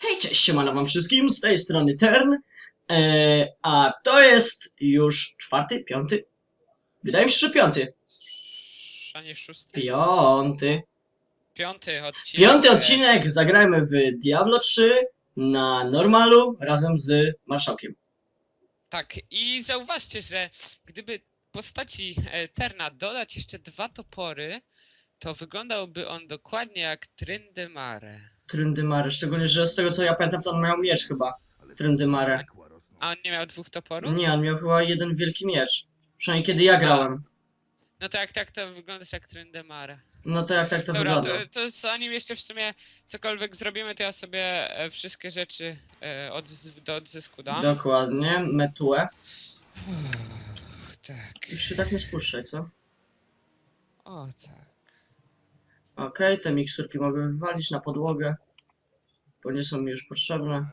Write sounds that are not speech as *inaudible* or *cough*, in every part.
Hej, cześć, siemano wam wszystkim, z tej strony Tern, e, a to jest już czwarty, piąty? Wydaje mi się, że piąty. A nie szósty? Piąty. Piąty odcinek. Piąty odcinek, zagrajmy w Diablo 3 na normalu razem z Marszałkiem. Tak, i zauważcie, że gdyby postaci e, Terna dodać jeszcze dwa topory, to wyglądałby on dokładnie jak Tryndemare. Tryndymare, szczególnie, że z tego co ja pamiętam, to on miał miecz chyba. Tryndymare. A on nie miał dwóch toporów? Nie, on miał chyba jeden wielki miecz. Przynajmniej kiedy ja grałem. No to jak tak to wygląda jak Tryndemare. No to jak tak to Dobra, wygląda? to, to zanim jeszcze w sumie cokolwiek zrobimy, to ja sobie e, wszystkie rzeczy e, odz- do odzysku dam. Dokładnie, metue. Uff, tak. Już się tak nie spuszczaj, co? O tak. Okej, te miksturki mogę wywalić na podłogę, bo nie są mi już potrzebne.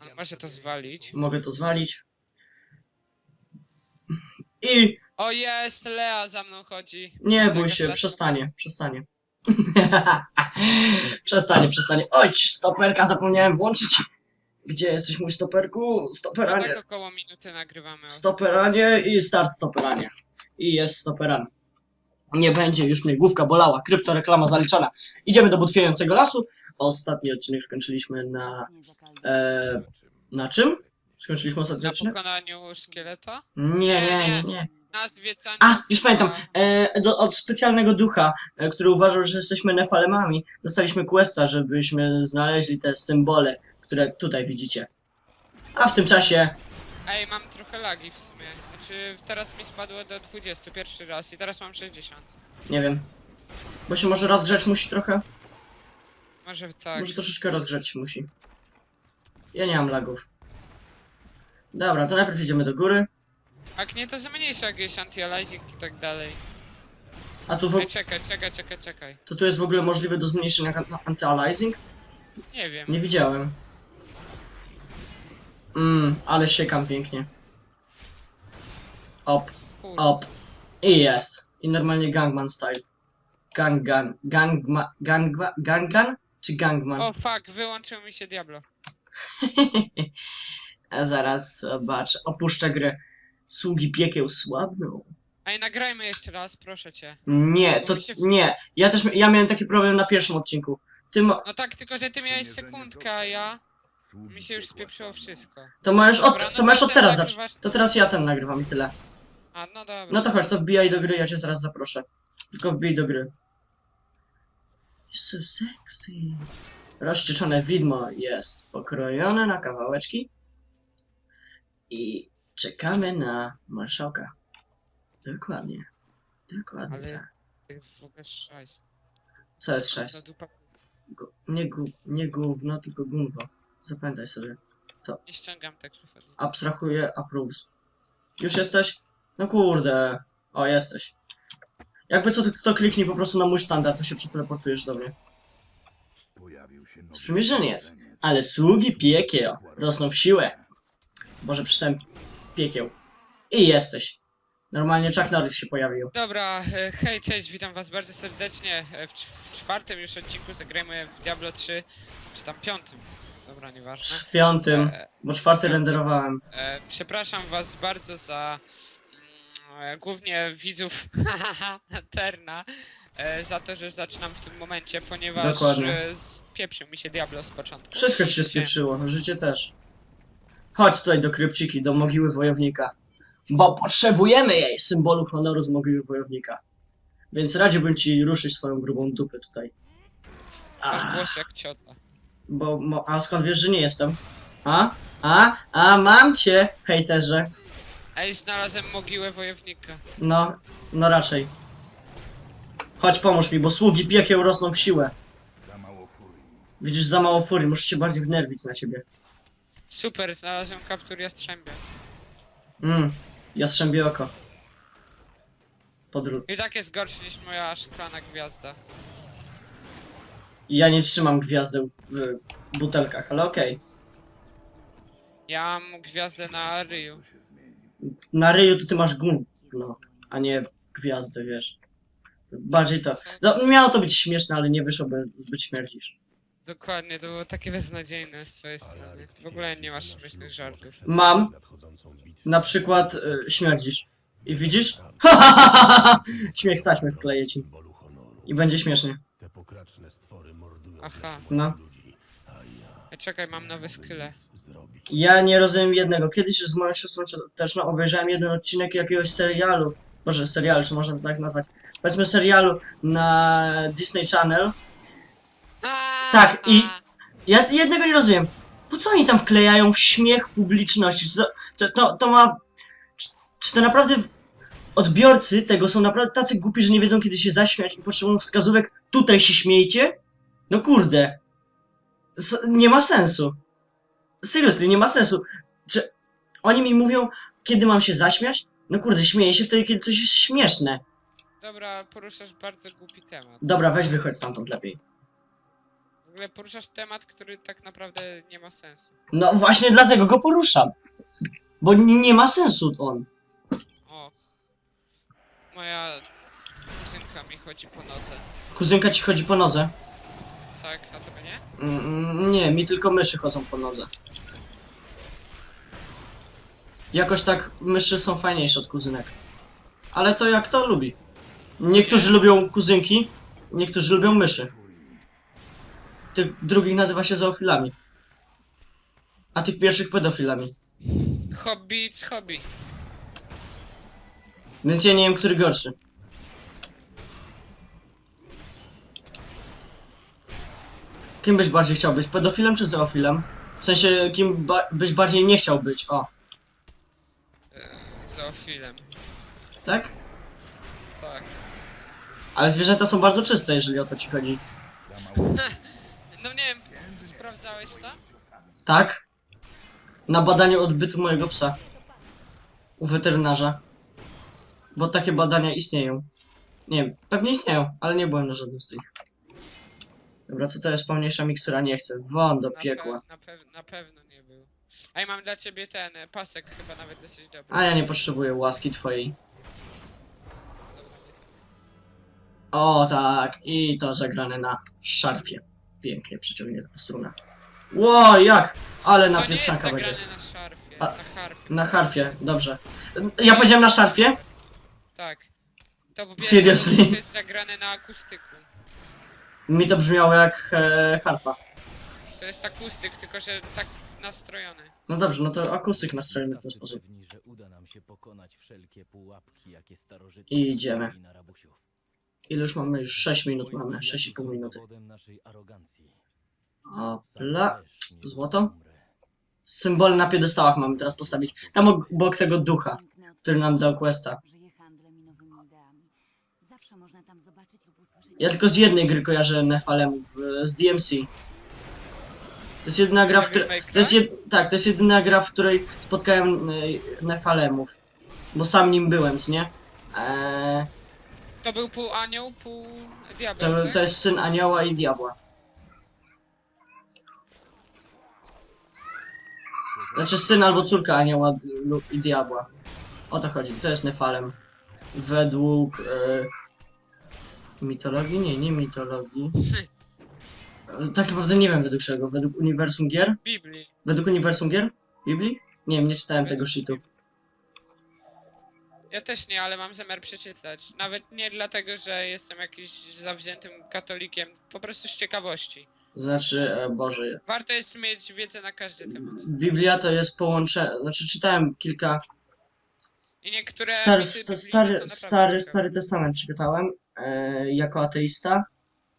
A Może to zwalić. Mogę to zwalić. I O jest, Lea za mną chodzi. nie bój się, przestanie, przestanie. *laughs* przestanie, przestanie. Oj, stoperka zapomniałem włączyć. Gdzie jesteś mój stoperku? No Stoperanie. tak około minuty nagrywamy. Stoperanie i start stoperanie. I jest stoperan. Nie będzie już mnie główka bolała. Kryptoreklama zaliczona. Idziemy do butwiejącego lasu. Ostatni odcinek skończyliśmy na... E, na czym? Skończyliśmy ostatni Na odcinek? pokonaniu szkieleta? Nie, nie, nie, nie. Na zwiedzaniu... A, już pamiętam. E, do, od specjalnego ducha, e, który uważał, że jesteśmy nefalemami, dostaliśmy questa, żebyśmy znaleźli te symbole, które tutaj widzicie. A w tym czasie Ej, mam trochę lagi w sumie. Znaczy, teraz mi spadło do 20 pierwszy raz i teraz mam 60. Nie wiem. Bo się może rozgrzać musi trochę? Może tak. Może troszeczkę rozgrzać się musi. Ja nie mam lagów. Dobra, to najpierw idziemy do góry. Jak nie, to zmniejsza jakieś anti-aliasing i tak dalej. A tu, w, Ej, czekaj, czekaj, czekaj, czekaj. to tu jest w ogóle możliwe do zmniejszenia an- anti-aliasing? Nie wiem. Nie widziałem. Mmm, ale siekam pięknie. Op, op. I jest. I normalnie gangman style. Ganggan. Gangma, gangma, gangan? Czy gangman? O fuck, wyłączył mi się Diablo. *laughs* A zaraz zobaczę. Opuszczę grę. Sługi piekieł słabną. Ej, nagrajmy jeszcze raz, proszę cię. Nie, to się w- nie. Ja też ja miałem taki problem na pierwszym odcinku. Ty mo- No tak, tylko że ty miałeś sekundkę, a ja... Mi się już spieprzyło wszystko. to możesz od, Dobra, no to możesz od teraz zacząć. nagrywasz To teraz ja ten nagrywam i tyle. A, no dobra. No to chodź, to wbijaj do gry, ja cię zaraz zaproszę. Tylko wbij do gry. You're so sexy. Rozcieczone widmo jest pokrojone na kawałeczki. I czekamy na marszałka. Dokładnie. Dokładnie Ale- tak. W ogóle szajs. Co jest To. Gu- Nie, gu, nie gówno, tylko gunwo. Zapamiętaj sobie. Nie ściągam tekstów niej. Abstrahuję approves. Już jesteś? No kurde. O, jesteś. Jakby co, to, to kliknij po prostu na mój standard, to się przeteleportujesz do mnie. Pojawił się nowy Sprzymierzeniec. sprzymierzeniec. Ale sługi piekieł rosną w siłę. Może przeczytałem piekieł. I jesteś. Normalnie Chuck Norris się pojawił. Dobra, e, hej, cześć, witam was bardzo serdecznie e, w, cz- w czwartym już odcinku zagrajmy w Diablo 3, czy tam piątym, dobra, nieważne. W piątym, E, bo czwarty renderowałem. e, przepraszam was bardzo za e, głównie widzów *laughs* Terna, e, za to, że zaczynam w tym momencie, ponieważ Dokładnie. e, spieprzył mi się Diablo z początku. Wszystko ci się spieprzyło, życie też. Chodź tutaj do krypciki, do mogiły wojownika. Bo potrzebujemy jej symbolu honoru z mogiły wojownika. Więc radziłbym ci ruszyć swoją grubą dupę tutaj. Masz A, głos jak ciota. bo, mo, a skąd wiesz, że nie jestem? A? A? A, mam cię, hejterze. Ej, znalazłem mogiłę wojownika. No, no raczej. Chodź pomóż mi, bo sługi piekieł rosną w siłę. Za mało furii. Widzisz, za mało furii, muszę się bardziej wnerwić na ciebie. Super, znalazłem kaptur jastrzębia. Mmm, jastrzębie oko. Podróż. I tak jest gorszy niż moja szklana gwiazda. Ja nie trzymam gwiazdę w, w butelkach, ale okej. Ja mam gwiazdę na ryju. Na ryju to ty masz gówno, a nie gwiazdę, wiesz. Bardziej to. No, miało to być śmieszne, ale nie wyszło, bo zbyt śmierdzisz. Dokładnie, to było takie beznadziejne z twojej strony. W ogóle nie masz śmiesznych żartów. Mam. Na przykład y, śmierdzisz. I widzisz? *laughs* Śmiech staśmy wkleję ci. I będzie śmiesznie. Te pokraczne stwory mordują Aha. No. Ej, czekaj, mam nowe skille. Ja nie rozumiem jednego. Kiedyś z moją siostrą też no, obejrzałem jeden odcinek jakiegoś serialu. Boże, serialu, czy można to tak nazwać? Powiedzmy serialu na Disney Channel. Tak, i- Ja jednego nie rozumiem. Po co oni tam wklejają w śmiech publiczności? Czy to, to, to, to ma... Czy, czy to naprawdę odbiorcy tego są naprawdę tacy głupi, że nie wiedzą kiedy się zaśmiać i potrzebują wskazówek tutaj się śmiejcie? No kurde. S nie ma sensu. Seriously, nie ma sensu. Czy oni mi mówią, kiedy mam się zaśmiać? No kurde, śmieję się wtedy, kiedy coś jest śmieszne. Dobra, poruszasz bardzo głupi temat. Dobra, weź wychodź stamtąd lepiej. W ogóle poruszasz temat, który tak naprawdę nie ma sensu. No właśnie dlatego go poruszam. Bo n- nie ma sensu on. O. Moja kuzynka mi chodzi po nodze. Kuzynka ci chodzi po nodze. Tak, a tobie nie? Mm, nie, mi tylko myszy chodzą po nodze. Jakoś tak myszy są fajniejsze od kuzynek. Ale to jak to lubi. Niektórzy lubią kuzynki, niektórzy lubią myszy. Tych drugich nazywa się zoofilami. A tych pierwszych pedofilami. Hobby z hobby. Więc ja nie wiem, który gorszy. Kim byś bardziej chciał być? Pedofilem czy zoofilem? W sensie, kim ba byś bardziej nie chciał być? O, Yy, zoofilem. tak? Tak. Ale zwierzęta są bardzo czyste, jeżeli o to ci chodzi. *laughs* No nie wiem, sprawdzałeś to? Tak? Na badaniu odbytu mojego psa. U weterynarza. Bo takie badania istnieją. Nie wiem, pewnie istnieją, ale nie byłem na żadnym z tych. Dobra, co to jest pełniejsza mikstura? Nie chcę. Won do Na, piekła. Pe na, pew na pewno nie był. A ja mam dla ciebie ten e, pasek, chyba nawet dosyć dobry. A ja nie potrzebuję łaski twojej. O tak, i to zagrane na szarfie. Pięknie przyciągnięta struna. Ło, jak? Ale na to nie jest pieprzanka będzie. zagrane na szarfie, A- na harfie. Na harfie, dobrze. Ja powiedziałem na szarfie? Tak. To po pierwsze, Seriously? to jest zagrane na akustyku. Mi to brzmiało jak e, harfa. To jest akustyk, tylko że tak nastrojony. No dobrze, no to akustyk nastrojony w ten Tacy sposób. pewni, że uda nam się pokonać wszelkie pułapki, jakie starożytni I idziemy. stawili na rabusiów. Ile już mamy? Już 6 minut mamy, przyjaciół 6,5 są minuty. dowodem naszej arogancji. O, Sam pla. też nie Złoto? umrę. Symbole na piedestałach mamy teraz postawić. Tam obok tego ducha, który nam dał questa. Ja tylko z jednej gry kojarzę Nefalemów, e, z DMC. To jest jedyna gra, w której... To jest Cry? jed... Tak, to jest jedyna gra, w której spotkałem e, Nefalemów. Bo sam nim byłem, co nie? Eee, To był pół anioł, pół diabeł, to, tak? to jest syn anioła i diabła. Znaczy syn albo córka anioła lub i diabła. O to chodzi, to jest Nefalem. Według e, mitologii? Nie, nie mitologii. E, Tak naprawdę nie wiem według czego. Według uniwersum gier? Biblii. Według uniwersum gier? Biblii? Nie wiem, nie czytałem tego shitu. Ja też nie, ale mam zamiar przeczytać. Nawet nie dlatego, że jestem jakiś zawziętym katolikiem, po prostu z ciekawości. Znaczy, e, Boże. Warto jest mieć wiedzę na każdy temat. Biblia to jest połączenie. Znaczy, czytałem kilka. I niektóre Stary, misy sta, biblijne są stary, naprawdę stary, ciekawe. stary testament czytałem e, jako ateista.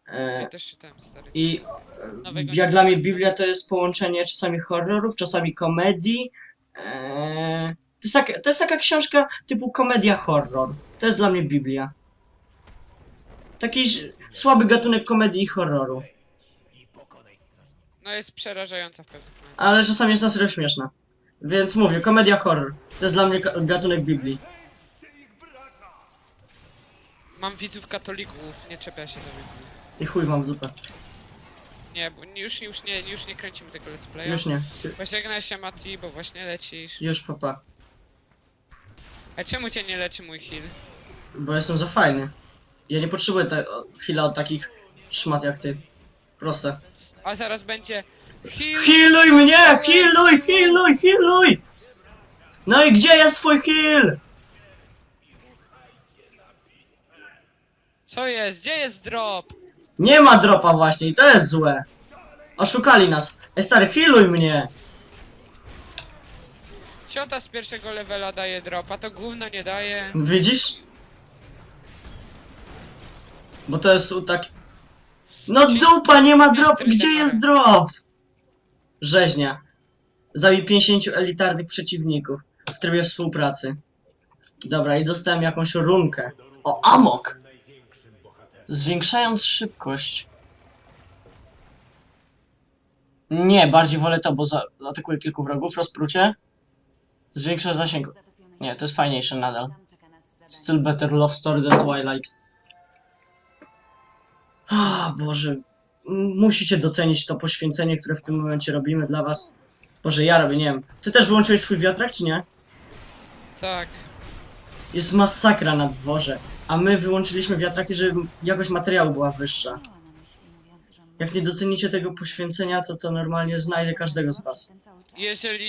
E, Ja też czytałem stary. I Nowego jak nie dla mnie czytałem. Biblia to jest połączenie czasami horrorów, czasami komedii. Eee, to, jest tak, to jest taka książka typu komedia horror. To jest dla mnie Biblia. Taki słaby gatunek komedii i horroru. No jest przerażająca w pewnym momencie. Ale czasami jest na serio śmieszna. Więc mówię, komedia horror. To jest dla mnie gatunek Biblii. Mam widzów katolików, nie czepia się do Biblii. I chuj wam w dupę. Nie, bo już, już, nie, już nie kręcimy tego let's playa. Już nie. Pożegnaj się Mati, bo właśnie lecisz. Już papa. A czemu cię nie leczy mój heal? Bo jestem za fajny. Ja nie potrzebuję o- chwila od takich szmat jak ty. Proste. A zaraz będzie heal. Healuj mnie! Healuj, healuj, healuj! No i gdzie jest twój heal? Co jest? Gdzie jest drop? Nie ma dropa właśnie i to jest złe. Oszukali nas. Ej stary, healuj mnie! Ciota z pierwszego levela daje drop, a to gówno nie daje. Widzisz? Bo to jest u tak... No dupa, nie ma drop! Gdzie jest drop? Rzeźnia. Zabij 50 elitarnych przeciwników w trybie współpracy. Dobra, i dostałem jakąś runkę. O, amok! Zwiększając szybkość. Nie, bardziej wolę to, bo za atakuje kilku wrogów, rozprucie. Zwiększa zasięg. Nie, to jest fajniejsze nadal. Still better love story than Twilight. Ah, Boże. Musicie docenić to poświęcenie, które w tym momencie robimy dla was. Boże, ja robię, nie wiem. Ty też wyłączyłeś swój wiatrak, czy nie? Tak. Jest masakra na dworze. A my wyłączyliśmy wiatraki, żeby jakość materiału była wyższa. Jak nie docenicie tego poświęcenia, to to normalnie znajdę każdego z was. Jeżeli,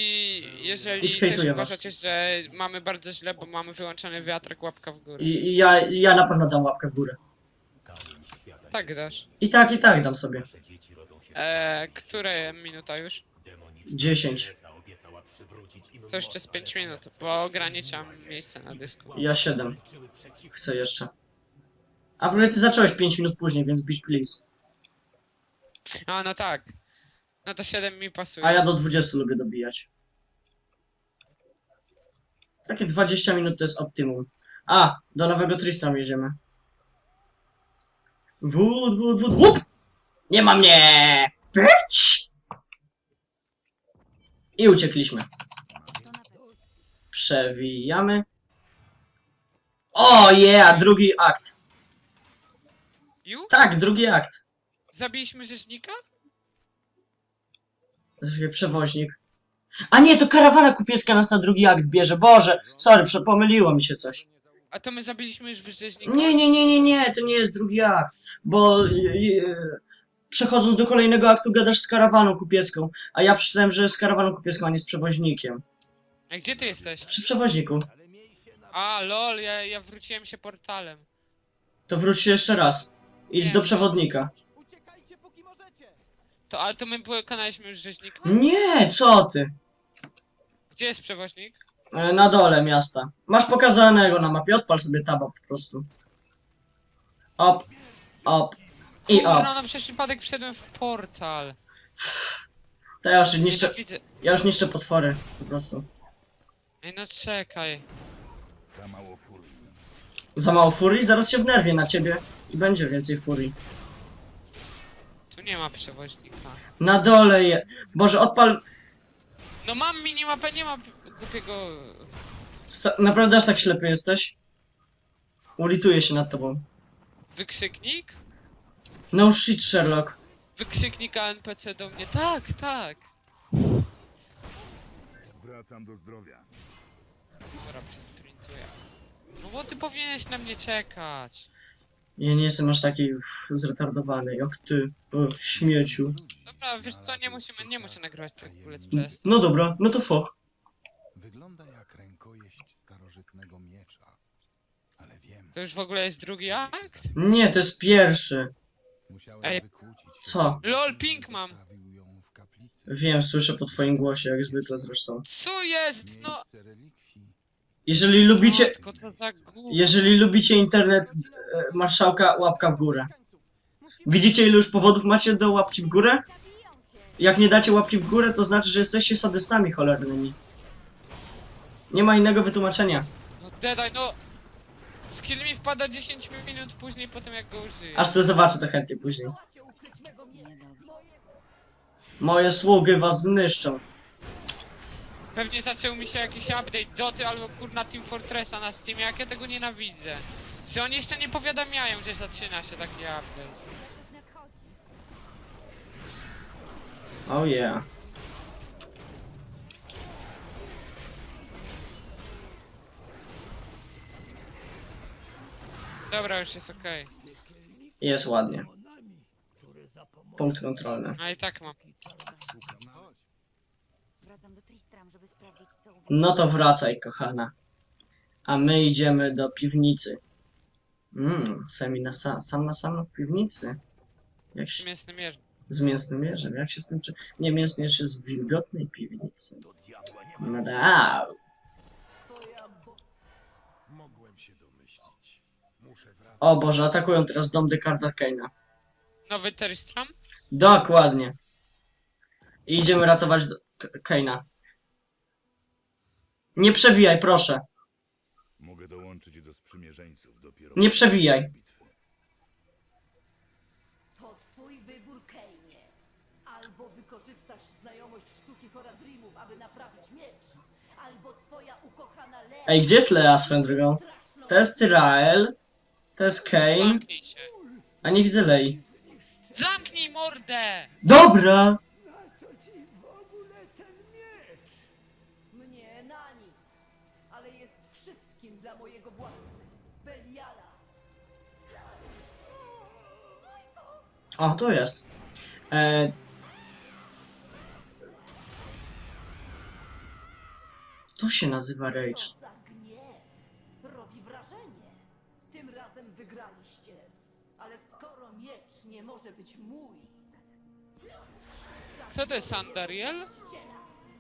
I jeżeli skejtuję też was. uważacie, że mamy bardzo źle, bo mamy wyłączony wiatrak, łapka w górę. I, i ja, ja na pewno dam łapkę w górę. Tak dasz. I tak, i tak dam sobie. Które minuta już? 10. To jeszcze z 5 minut, bo ograniczam miejsce na dysku. Ja 7. Chcę jeszcze. A pewnie ty zacząłeś 5 minut później, więc bitch please. A, no tak. No to 7 mi pasuje. A ja do 20 lubię dobijać. Takie 20 minut to jest optimum. A, do nowego Tristram jedziemy. Wód, wód, wód, łup! Nie ma mnie! Bitch! I uciekliśmy. Przewijamy. O, yeah, drugi akt. Już? Tak, drugi akt. Zabiliśmy rzeźnika? Znaczy, Przewoźnik. A nie, to karawana kupiecka nas na drugi akt bierze. Boże, sorry, prze- pomyliło mi się coś. A to my zabiliśmy już? Nie, nie, nie, nie, nie, to nie jest drugi akt. Bo y, y, przechodząc do kolejnego aktu gadasz z karawaną kupiecką. A ja przeczytałem, że z karawaną kupiecką, a nie z przewoźnikiem. A gdzie ty jesteś? Przy przewoźniku. A, lol, ja, ja wróciłem się portalem. To wróć się jeszcze raz. Idź Nie. do przewodnika. To, ale to my pokonaliśmy już rzeźnika? Nie, co ty? Gdzie jest przewoźnik? E, Na dole miasta. Masz pokazanego na mapie, odpal sobie taba po prostu. Op, op i op. Kurno, na przez przypadek wszedłem w portal. To ja już niszczę, Widzę. ja już niszczę potwory, po prostu. Ej, no czekaj. Za mało furii. Za mało furii? Zaraz się wnerwię na ciebie i będzie więcej furii. Tu nie ma przewoźnika. Na dole je... Boże, odpal... No mam minimapę, nie ma głupiego... Sta... Naprawdę aż tak ślepy jesteś? Ulituję się nad tobą. Wykrzyknik? No shit, Sherlock. Wykrzyknika NPC do mnie. Tak, tak. Wracam do zdrowia. Dobra, przesprintuję. No bo ty powinieneś na mnie czekać. Ja nie jestem aż taki uff, zretardowany jak ty, o, śmieciu. Dobra, wiesz co, nie musimy, nie muszę nagrywać tego Let's Play. No dobra, no to foch. Wygląda jak rękojeść starożytnego miecza. Ale wiem, To już w ogóle jest drugi akt? Nie, to jest pierwszy. Musiałem Ej. Co? Lol, ping mam. Wiem, słyszę po twoim głosie, jak zwykle zresztą. Co jest? No... Jeżeli lubicie... Matko, co za głup. Jeżeli lubicie internet e, marszałka, łapka w górę. Widzicie ile już powodów macie do łapki w górę? Jak nie dacie łapki w górę, to znaczy, że jesteście sadystami cholernymi. Nie ma innego wytłumaczenia. No Deadeye, no... Skill mi wpada 10 minut później po tym jak go użyję. Aż sobie zobaczę to chętnie później. Moje sługi was zniszczą. Pewnie zaczął mi się jakiś update Doty albo kurna Team Fortressa na Steamie, jak ja tego nienawidzę. Że oni jeszcze nie powiadamiają, że zaczyna się taki update. Oh yeah. Dobra, już jest okej. Jest ładnie. Punkt kontrolny. A i tak mam. Wracam do Tristram, żeby sprawdzić, co u No to wracaj, kochana. A my idziemy do piwnicy. Mmm, sami na sam, sam na sam w piwnicy. Jak się, Mięsny mierz. z mięsnym mierzem, jak się z tym... Czy... Nie, mięsny mierz jest w wilgotnej piwnicy. No da. Mogłem się domyślić. Muszę wracać. O Boże, atakują teraz dom Dekarda Kane'a. Nowy Terstram? Dokładnie. I idziemy ratować Kane'a. Nie przewijaj, proszę. Mogę dołączyć do sprzymierzeńców dopiero. Nie przewijaj. bitwy. To twój wybór, Kejnie. Albo wykorzystasz znajomość sztuki Horadrimów, aby naprawić miecz, albo twoja ukochana Lea... Ej, gdzie jest Lea swoją drogą? To jest Tyrael, to jest Kane, Zamknij się. a nie widzę Lei. Zamknij mordę! Dobra! Mnie na nic, ale jest wszystkim dla mojego władcy, Beliala. O, tu jest. E... To się nazywa Rage. Co za gniew. Robi wrażenie. Tym razem wygraliście. Ale skoro miecz nie może być mój, Kto to jest Andariel?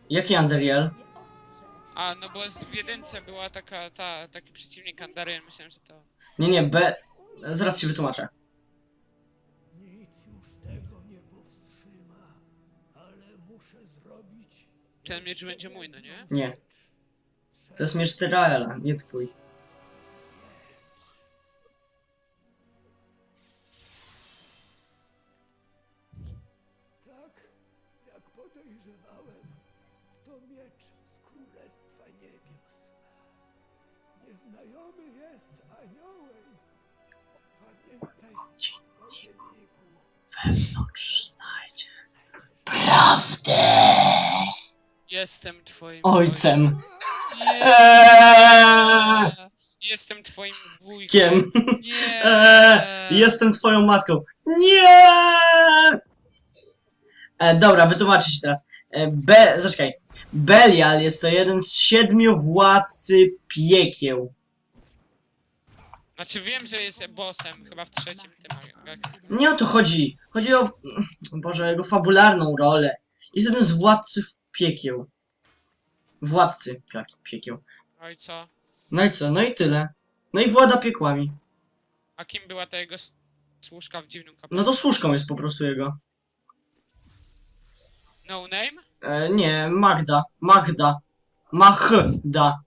Jaki Anderiel? A, no bo z- w jedynce była taka, ta, taki przeciwnik Andariel, myślałem, że to... Nie, nie, B... Zaraz ci wytłumaczę. Nic już tego nie powstrzyma, ale muszę zrobić. Ten miecz będzie mój, no nie? Nie. To jest miecz Tyraela, nie twój. Nieznajomy jest aniołem. Pamiętaj o. Wewnątrz znajdzie. Jestem twoim... Ojcem. Nie! Eee. Jestem twoim wujkiem. Kiem. Nie! Eee, *laughs* jestem twoją matką. Nie! E, dobra, wytłumaczę ci teraz. E, Be, zaczekaj. Belial jest to jeden z siedmiu władcy piekieł. Znaczy wiem, że jest bossem, chyba w trzecim tym. jak- Nie o to chodzi. Chodzi o, Boże, jego fabularną rolę. Jest jeden z władców piekieł. Władcy pie- piekieł. No i co? No i co? No i tyle. No i włada piekłami. A kim była ta jego s- służka w dziwnym No kapeluszu? to służką jest po prostu jego. No name? E, nie, Magda. Magda. Machda.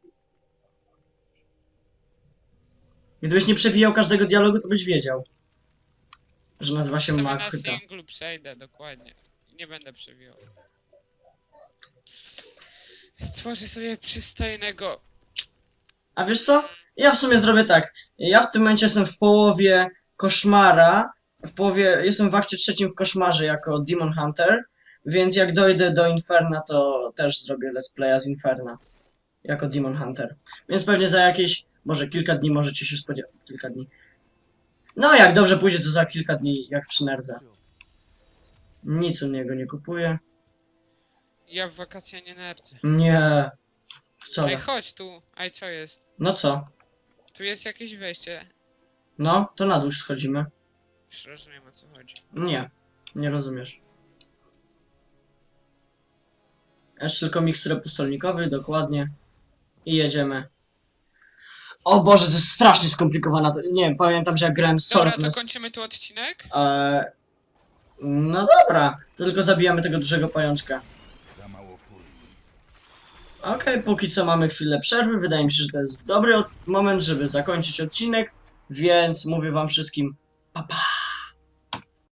Gdybyś nie przewijał każdego dialogu, to byś wiedział. Że nazywa się Sobie na singlu przejdę, dokładnie. Nie będę przewijał. Stworzę sobie przystojnego... A wiesz co? Ja w sumie zrobię tak. Ja w tym momencie jestem w połowie koszmara. W połowie, jestem w akcie trzecim w koszmarze jako Demon Hunter. Więc jak dojdę do Inferna, to też zrobię let's playa z Inferna. Jako Demon Hunter. Więc pewnie za jakieś, może kilka dni możecie się spodziewać. Kilka dni. No jak dobrze pójdzie, to za kilka dni, jak w Szynerdze. Nic u niego nie kupuję. Ja w wakacje nie nerdzę. Nie. Ej, Wcale. chodź tu. Ej, co jest? No co? Tu jest jakieś wejście. No, to na dół schodzimy. Już rozumiem o co chodzi. Nie, nie rozumiesz. Jeszcze tylko miksturę pustolnikowy, dokładnie. I jedziemy. O Boże, to jest strasznie skomplikowana. To, nie wiem, pamiętam, że jak grałem z Dobra, to kończymy tu odcinek? E, no dobra, to tylko zabijamy tego dużego pajączka. Za mało furii. Okej, póki co mamy chwilę przerwy. Wydaje mi się, że to jest dobry od- moment, żeby zakończyć odcinek. Więc mówię wam wszystkim pa pa.